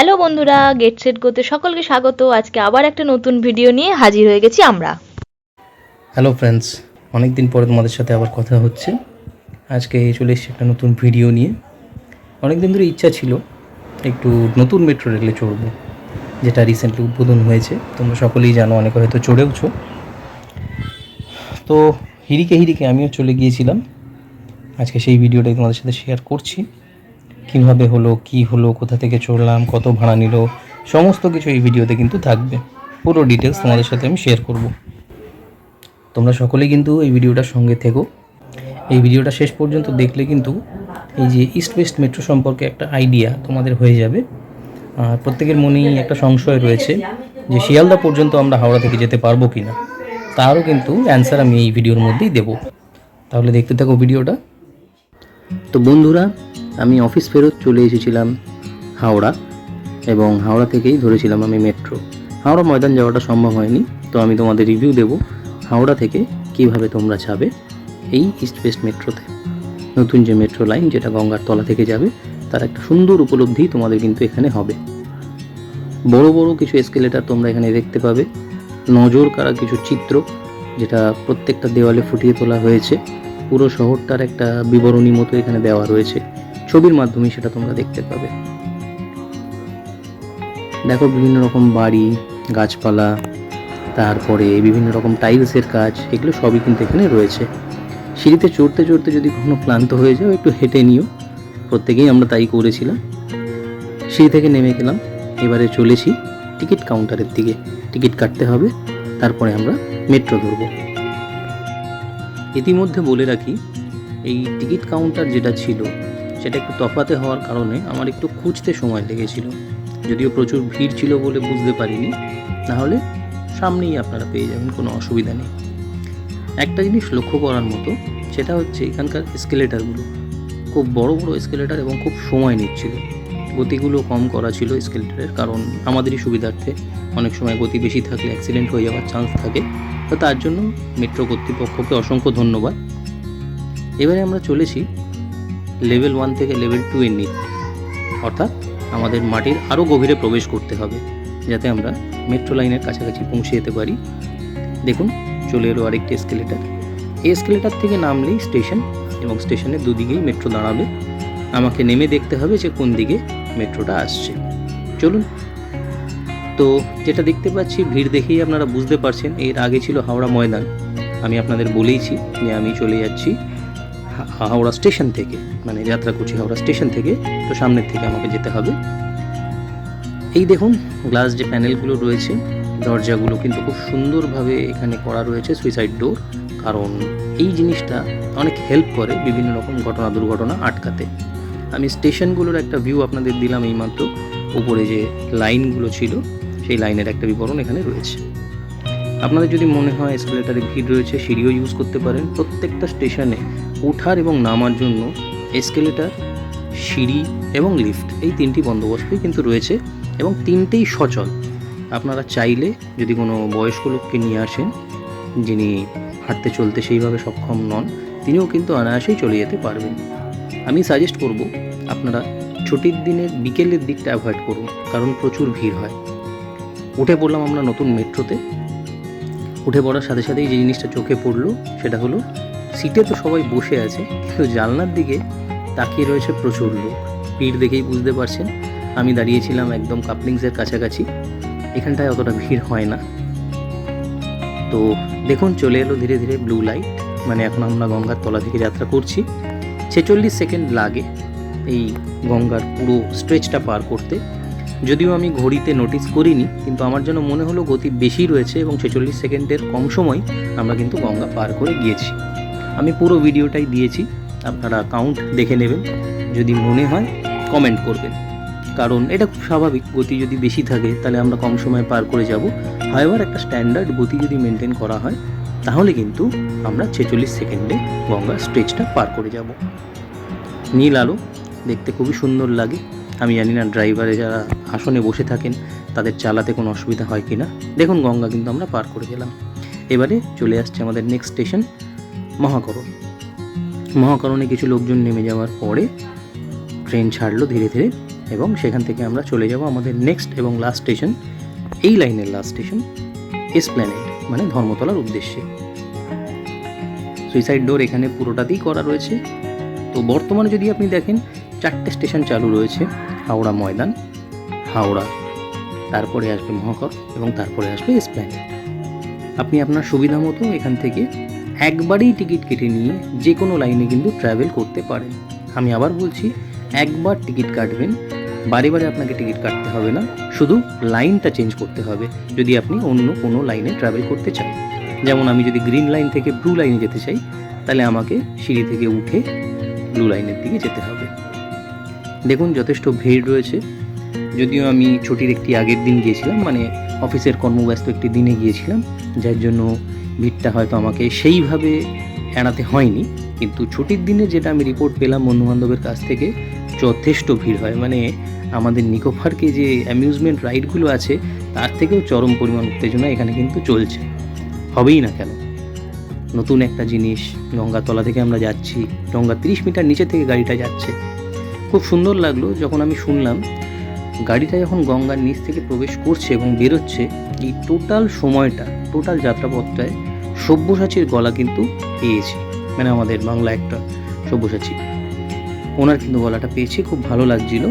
Hello বন্ধুরা get set গোতে সকলকে স্বাগত। আজকে আবার একটা নতুন ভিডিও নিয়ে হাজির হয়ে গেছি আমরা। হ্যালো ফ্রেন্ডস অনেক দিন পরে তোমাদের সাথে আবার কথা হচ্ছে। আজকে চলে এসেছি একটা নতুন ভিডিও নিয়ে। অনেক দিন ধরে ইচ্ছা ছিল একটু নতুন মেট্রো রেলে চড়বো, যেটা রিসেন্টলি উদ্বোধন হয়েছে। তোমরা সকলেই জানো, অনেকে হয়তো চড়েওছো। তো হিরিকে হিরিকে আমিও চলে গিয়েছিলাম। আজকে সেই ভিডিওটাই তোমাদের সাথে শেয়ার করছি। কীভাবে হলো, কি হলো, কোথা থেকে চড়লাম, কত ভাড়া নিল, সমস্ত কিছু এই ভিডিওতে কিন্তু থাকবে। পুরো ডিটেলস তোমাদের সাথে আমি শেয়ার করব। তোমরা সকলেই কিন্তু এই ভিডিওটার সঙ্গে থেকো। এই ভিডিওটা শেষ পর্যন্ত দেখলে কিন্তু এই যে ইস্ট ওয়েস্ট মেট্রো সম্পর্কে একটা আইডিয়া তোমাদের হয়ে যাবে। আর প্রত্যেকের মনেই একটা সংশয় রয়েছে যে শিয়ালদা পর্যন্ত আমরা হাওড়া থেকে যেতে পারব কি না তারও কিন্তু অ্যান্সার আমি এই ভিডিওর মধ্যেই দেবো। তাহলে দেখতে থাকো ভিডিওটা। তো বন্ধুরা আমি অফিস ফেরত চলে এসেছিলাম হাওড়া এবং হাওড়া থেকেই ধরেছিলাম আমি মেট্রো। হাওড়া ময়দান যাওয়াটা সম্ভব হয়নি, তো আমি তোমাদের রিভিউ দেবো হাওড়া থেকে কীভাবে তোমরা যাবে এই ইস্ট ওয়েস্ট মেট্রোতে। নতুন যে মেট্রো লাইন যেটা গঙ্গার তলা থেকে যাবে, তার একটা সুন্দর উপলব্ধি তোমাদের কিন্তু এখানে হবে। বড় বড় কিছু এসকেলেটার তোমরা এখানে দেখতে পাবে, নজর কারা কিছু চিত্র যেটা প্রত্যেকটা দেওয়ালে ফুটিয়ে তোলা হয়েছে। পুরো শহরটার একটা বিবরণী মতো এখানে দেওয়া রয়েছে। ছবির মাধ্যমে সেটা তোমরা দেখতে পাবে। দেখো বিভিন্ন রকম বাড়ি, গাছপালা, তারপরে বিভিন্ন রকম টাইলসের কাজ, এগুলো সবই কিন্তু এখানে রয়েছে। সিঁড়িতে চড়তে চড়তে যদি কখনো ক্লান্ত হয়ে যাও, একটু হেঁটে নিও। প্রত্যেকেই আমরা তাই করেছিলাম। সিঁড়ি থেকে নেমে গেলাম। এবারে চলেছি টিকিট কাউন্টারের দিকে। টিকিট কাটতে হবে, তারপরে আমরা মেট্রো ধরবো। ইতিমধ্যে বলে রাখি, এই টিকিট কাউন্টার যেটা ছিল সেটা একটু তফাতে হওয়ার কারণে আমার একটু খুঁজতে সময় লেগেছিল। যদিও প্রচুর ভিড় ছিল বলে বুঝতে পারিনি। নাহলে সামনেই আপনারা পেয়ে যাবেন, কোনো অসুবিধা নেই। একটা জিনিস লক্ষ্য করার মতো, সেটা হচ্ছে এখানকার এসকেলেটারগুলো খুব বড় বড় এসকেলেটার এবং খুব সময় নিচ্ছিল। গতিগুলো কম করা ছিল স্কেলেটারের, কারণ আমাদেরই সুবিধার্থে অনেক সময় গতি বেশি থাকলে অ্যাক্সিডেন্ট হয়ে যাওয়ার চান্স থাকে। তো তার জন্য মেট্রো কর্তৃপক্ষকে অসংখ্য ধন্যবাদ। এবারে আমরা চলেছি লেভেল ওয়ান থেকে লেভেল টু এর নিতে অর্থাৎ আমাদের মাটির আরও গভীরে প্রবেশ করতে হবে, যাতে আমরা মেট্রো লাইনের কাছাকাছি পৌঁছে যেতে পারি। দেখুন, চলে এলো আরেকটি এসকেলেটার এই এসকেলেটার থেকে নামলেই স্টেশন এবং স্টেশনের দুদিকেই মেট্রো দাঁড়াবে। আমাকে নেমে দেখতে হবে যে কোন দিকে মেট্রোটা আসছে। চলুন। তো যেটা দেখতে পাচ্ছি, ভিড় দেখেই আপনারা বুঝতে পারছেন, এর আগে ছিল হাওড়া ময়দান। আমি আপনাদের বলেইছি যে আমি চলে যাচ্ছি। হাওড়া স্টেশন থেকে মানে যাত্রা করছি হাওড়া স্টেশন থেকে, তো সামনের থেকে আমাকে যেতে হবে। এই দেখুন গ্লাস যে প্যানেলগুলো রয়েছে, দরজাগুলো কিন্তু খুব সুন্দরভাবে এখানে করা রয়েছে সুইসাইড ডোর কারণ এই জিনিসটা অনেক হেল্প করে বিভিন্ন রকম ঘটনা, দুর্ঘটনা আটকাতে। আমি স্টেশনগুলোর একটা ভিউ আপনাদের দিলাম এইমাত্র, উপরে যে লাইনগুলো ছিল, সেই লাইনের একটা বিবরণ এখানে রয়েছে। আপনাদের যদি মনে হয় এসকেলেটারে ভিড় রয়েছে, সিঁড়িও ইউজ করতে পারেন। প্রত্যেকটা স্টেশনে ওঠার এবং নামার জন্য এসকেলেটার সিঁড়ি এবং লিফট এই তিনটি বন্দোবস্তই কিন্তু রয়েছে এবং তিনটেই সচল। আপনারা চাইলে যদি কোনো বয়স্ক লোককে নিয়ে আসেন, যিনি হাঁটতে চলতে সেইভাবে সক্ষম নন, তিনিও কিন্তু অনায়াসেই চলে যেতে পারবেন। আমি সাজেস্ট করব, আপনারা ছুটির দিনের বিকেলের দিকটা অ্যাভয়েড করুন, কারণ প্রচুর ভিড় হয়। উঠে পড়লাম আমরা নতুন মেট্রোতে উঠে পড়ার সাথে সাথেই যে জিনিসটা চোখে পড়ল, সেটা হলো সিটে তো সবাই বসে আছে, কিন্তু জানলার দিকে তাকিয়ে রয়েছে প্রচুর লোক। ভিড় দেখেই বুঝতে পারছেন, আমি দাঁড়িয়েছিলাম একদম কাপলিংসের কাছাকাছি। এখানটায় অতটা ভিড় হয় না। তো দেখুন, চলে এলো ধীরে ধীরে ব্লু লাইট মানে এখন আমরা গঙ্গার তলা থেকে যাত্রা করছি। ছেচল্লিশ সেকেন্ড লাগে এই গঙ্গার পুরো স্ট্রেচটা পার করতে। যদিও আমি ঘড়িতে নোটিস করিনি, কিন্তু আমার যেন মনে হলো গতি বেশি রয়েছে এবং ছেচল্লিশ সেকেন্ডের কম সময় আমরা কিন্তু গঙ্গা পার করে গিয়েছি। আমি পুরো ভিডিওটাই দিয়েছি, আপনারা কাউন্ট দেখে নেবেন, যদি মনে হয় কমেন্ট করবেন। কারণ এটা খুব স্বাভাবিক, গতি যদি বেশি থাকে, তাহলে আমরা কম সময় পার করে যাব। হাইবার একটা স্ট্যান্ডার্ড গতি যদি মেনটেন করা হয়, তাহলে কিন্তু আমরা ছেচল্লিশ সেকেন্ডে গঙ্গা স্ট্রেচটা পার করে যাব। নীল আলো, দেখতে খুবই সুন্দর লাগে। আমি জানি না ড্রাইভারে যারা আসনে বসে থাকেন, তাদের চালাতে কোনো অসুবিধা হয় কি না দেখুন, গঙ্গা কিন্তু আমরা পার করে গেলাম। এবারে চলে আসছে আমাদের নেক্সট স্টেশন মহাকরণ। মহাকরণে কিছু লোকজন নেমে যাওয়ার পরে ট্রেন ছাড়লো ধীরে ধীরে এবং সেখান থেকে আমরা চলে যাব আমাদের নেক্সট এবং লাস্ট স্টেশন এই লাইনের লাস্ট স্টেশন এসপ্ল্যানেড মানে ধর্মতলার উদ্দেশ্যে। সুইসাইড ডোর এখানে পুরোটাতেই করা রয়েছে। তো বর্তমানে যদি আপনি দেখেন, চারটে স্টেশন চালু রয়েছে, হাওড়া ময়দান, হাওড়া, তারপরে আসবে মহাকর এবং তারপরে আসবে এসপ্ল্যানেড আপনি আপনার সুবিধা মতো এখান থেকে একবারেই টিকিট কেটে নিয়ে যে কোনো লাইনে কিন্তু ট্রাভেল করতে পারেন। আমি আবার বলছি, একবার টিকিট কাটবেন, বারে বারে আপনাকে টিকিট কাটতে হবে না, শুধু লাইনটা চেঞ্জ করতে হবে, যদি আপনি অন্য কোনো লাইনে ট্রাভেল করতে চান। যেমন আমি যদি গ্রিন লাইন থেকে ব্লু লাইনে যেতে চাই, তাহলে আমাকে সিঁড়ি থেকে উঠে ব্লু লাইনের দিকে যেতে হবে। দেখুন, যথেষ্ট ভিড় রয়েছে। যদিও আমি ছুটির একটি আগের দিন গিয়েছিলাম মানে অফিসের কর্মব্যস্ত একটি দিনে গিয়েছিলাম, যার জন্য ভিড়টা হয়তো আমাকে সেইভাবে এড়াতে হয়নি, কিন্তু ছুটির দিনে যেটা আমি রিপোর্ট পেলাম বন্ধুবান্ধবের কাছ থেকে, যথেষ্ট ভিড় হয়। মানে আমাদের নিকো পার্কে যে অ্যামিউজমেন্ট রাইডগুলো আছে, তার থেকেও চরম পরিমাণ উত্তেজনা এখানে কিন্তু চলছে। হবেই না কেন? নতুন একটা জিনিস, গঙ্গাতলা থেকে আমরা যাচ্ছি, গঙ্গা তিরিশ মিটার নিচে থেকে গাড়িটা যাচ্ছে। খুব সুন্দর লাগল যখন আমি শুনলাম, গাড়িটা যখন গঙ্গার নিচ থেকে প্রবেশ করছে এবং বেরোচ্ছে, এই টোটাল সময়টা টোটাল যাত্রাপথটায় সব্যসাচীর গলা কিন্তু পেয়েছি। মানে আমাদের বাংলা একটা সব্যসাচী। ওনার কিন্তু গলাটা পেয়েছি, খুব ভালো লাগছিল।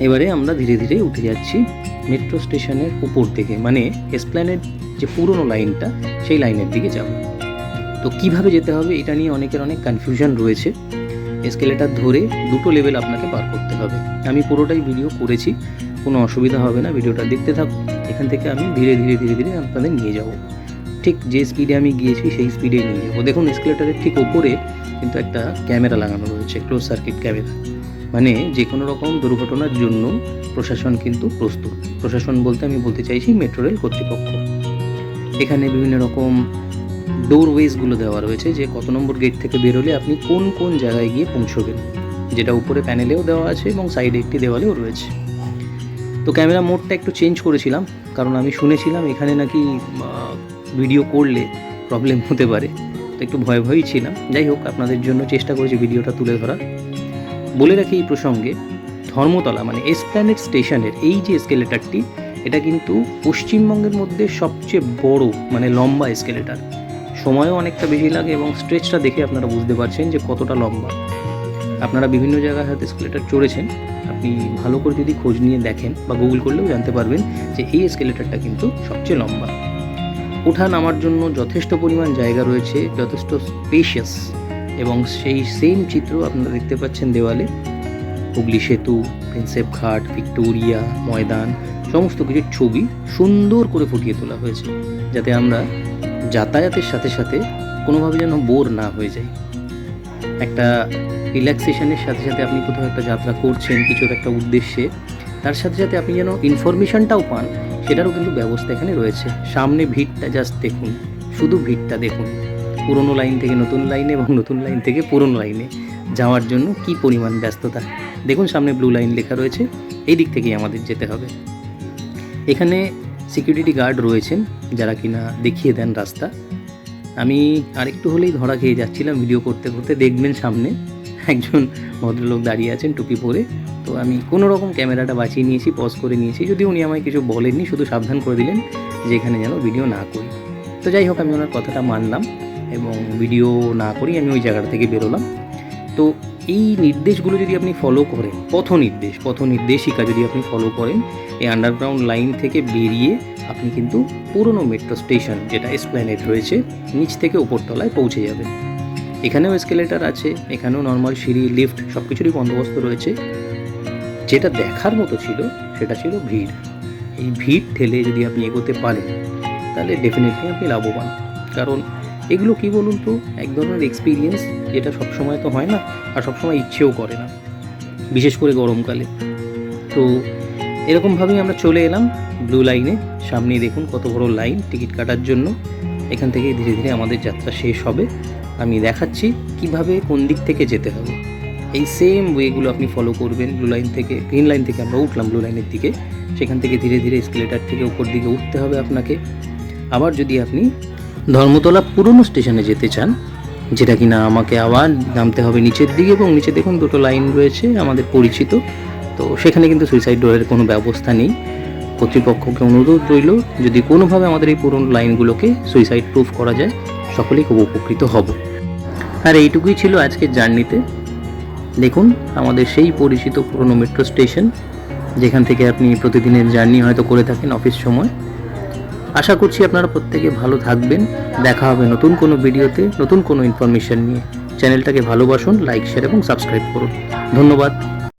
এবারে আমরা ধীরে ধীরে উঠে যাচ্ছি মেট্রো স্টেশনের উপর থেকে। মানে এসপ্ল্যানেড যে পুরনো লাইনটা, সেই লাইনের দিকে যাব। তো কীভাবে যেতে হবে এটা নিয়ে অনেকের অনেক কনফিউশন রয়েছে। এসকেলেটার ধরে দুটো লেভেল আপনাকে পার করতে হবে। আমি পুরোটাই ভিডিও করেছি, কোনো অসুবিধা হবে না। ভিডিওটা দেখতে থাকুন। এখান থেকে আমি ধীরে ধীরে ধীরে ধীরে আপনাদের নিয়ে যাব। ঠিক যে স্পিডে আমি গিয়েছি, সেই স্পিডে নিয়ে যাব দেখুন এসকেলেটারের ঠিক ওপরে কিন্তু একটা ক্যামেরা লাগানো রয়েছে ক্লোজ সার্কিট ক্যামেরা মানে যে কোনো রকম দুর্ঘটনার জন্য প্রশাসন কিন্তু প্রস্তুত। প্রশাসন বলতে আমি বলতে চাইছি মেট্রো রেল কর্তৃপক্ষ। এখানে বিভিন্ন রকম ডোরওয়েজগুলো দেওয়া রয়েছে যে কত নম্বর গেট থেকে বেরোলে আপনি কোন কোন জায়গায় গিয়ে পৌঁছবেন। যেটা উপরে প্যানেলেও দেওয়া আছে এবং সাইডে একটি দেওয়ালেও রয়েছে। তো ক্যামেরা মোডটা একটু চেঞ্জ করেছিলাম, কারণ আমি শুনেছিলাম এখানে নাকি ভিডিও করলে প্রবলেম হতে পারে। তো একটু ভয় ভয়ই ছিলাম। যাই হোক, আপনাদের জন্য চেষ্টা করেছি ভিডিওটা তুলে ধরার। বলে রাখি এই প্রসঙ্গে, ধর্মতলা মানে এসপ্ল্যানেট স্টেশনের এই যে স্কেলেটারটি এটা কিন্তু পশ্চিমবঙ্গের মধ্যে সবচেয়ে বড় মানে লম্বা এসকেলেটার সময়ও অনেকটা বেশি লাগে এবং স্ট্রেচটা দেখে আপনারা বুঝতে পারছেন যে কতটা লম্বা। আপনারা বিভিন্ন জায়গায় হয়তো স্কেলেটার চড়েছেন। আপনি ভালো করে যদি খোঁজ নিয়ে দেখেন বা গুগল করলেও জানতে পারবেন যে এই স্কেলেটারটা কিন্তু সবচেয়ে লম্বা। ওঠা নামার জন্য যথেষ্ট পরিমাণ জায়গা রয়েছে, যথেষ্ট স্পেশিয়াস এবং সেই সেম চিত্র আপনারা দেখতে পাচ্ছেন দেওয়ালে। হুগলি সেতু প্রিন্সেপ ঘাট, ভিক্টোরিয়া, ময়দান, সমস্ত কিছুর ছবি সুন্দর করে ফুটিয়ে তোলা হয়েছে, যাতে আমরা যাতায়াতের সাথে সাথে কোনোভাবে যেন বোর না হয়ে যাই। একটা রিল্যাক্সেশনের সাথে সাথে আপনি কোথাও একটা যাত্রা করছেন কিছুর একটা উদ্দেশ্যে তার সাথে সাথে আপনি যেন ইনফরমেশনটাও পান, সেটারও কিন্তু ব্যবস্থা এখানে রয়েছে। সামনে ভিড়টা জাস্ট দেখুন, শুধু ভিড়টা দেখুন। পুরনো লাইন থেকে নতুন লাইনে এবং নতুন লাইন থেকে পুরনো লাইনে যাওয়ার জন্য কি পরিমাণ ব্যস্ততা। দেখুন সামনে ব্লু লাইন লেখা রয়েছে, এই দিক থেকেই আমাদের যেতে হবে। এখানে সিকিউরিটি গার্ড রয়েছেন, যারা কিনা দেখিয়ে দেন রাস্তা। আমি আরেকটু হলেই ধরা খেয়ে যাচ্ছিলাম ভিডিও করতে করতে, দেখবেন সামনে একজন ভদ্রলোক দাঁড়িয়ে আছেন টুপি পরে। আমি কোনো রকম ক্যামেরাটা বাঁচিয়ে নিয়েছি পজ করে নিয়েছি। যদি উনি আমায় কিছু বলেননি, শুধু সাবধান করে দিলেন যে এখানে যেন ভিডিও না করি। তো যাই হোক, আমি ওনার কথাটা মানলাম এবং ভিডিও না করেই আমি ওই জায়গাটা থেকে বেরোলাম। তো এই নির্দেশগুলো যদি আপনি ফলো করেন, পথ নির্দেশ, পথ নির্দেশিকা যদি আপনি ফলো করেন, এই আন্ডারগ্রাউন্ড লাইন থেকে বেরিয়ে আপনি কিন্তু পুরনো মেট্রো স্টেশন যেটা এসপ্ল্যানেড রয়েছে, নিচ থেকে উপরতলায় পৌঁছে যাবেন। এখানেও এসকেলেটার আছে, এখানেও নর্মাল সিঁড়ি লিফট সব কিছুরই বন্দোবস্ত রয়েছে। যেটা দেখার মতো ছিল, সেটা ছিল ভিড়। এই ভিড় ঠেলে যদি আপনি এগোতে পারেন, তাহলে ডেফিনেটলি আপনি লাভবান। কারণ এগুলো কি বলুন তো, এক ধরনের এক্সপিরিয়েন্স যেটা সবসময় তো হয় না, আর সবসময় ইচ্ছেও করে না, বিশেষ করে গরমকালে। তো এরকমভাবেই আমরা চলে এলাম ব্লু লাইনে সামনেই দেখুন কত বড় লাইন টিকিট কাটার জন্য। এখান থেকে ধীরে ধীরে আমাদের যাত্রা শেষ হবে। আমি দেখাচ্ছি কীভাবে কোন দিক থেকে যেতে হবে। এই সেম ওয়েগুলো আপনি ফলো করবেন ব্লু লাইন থেকে গ্রিন লাইন থেকে আমরা উঠলাম ব্লু লাইনের দিকে। সেখান থেকে ধীরে ধীরে স্কেলেটার থেকে উপর দিকে উঠতে হবে আপনাকে। আবার যদি আপনি ধর্মতলা পুরনো স্টেশনে যেতে চান, যেটা কিনা আমাকে আবার নামতে হবে নিচের দিকে এবং নিচে দেখুন দুটো লাইন রয়েছে আমাদের পরিচিত। তো সেখানে কিন্তু সুইসাইড ডোরের কোনো ব্যবস্থা নেই। কর্তৃপক্ষকে অনুরোধ রইল, যদি কোনোভাবে আমাদের এই পুরনো লাইনগুলোকে সুইসাইড প্রুফ করা যায়, সকলেই খুব উপকৃত হব। আর এইটুকুই ছিল আজকের জার্নিতে দেখুন, আমাদের সেই পরিচিত পুরনো মেট্রো স্টেশন যেখান থেকে আপনি প্রতিদিনের জার্নি হয়তো করে থাকেন অফিস সময়। আশা করছি আপনারা প্রত্যেকে ভালো থাকবেন। দেখা হবে নতুন কোনো ভিডিওতে নতুন কোনো ইনফরমেশন নিয়ে। চ্যানেলটাকে ভালোবাসুন লাইক শেয়ার এবং সাবস্ক্রাইব করুন। ধন্যবাদ।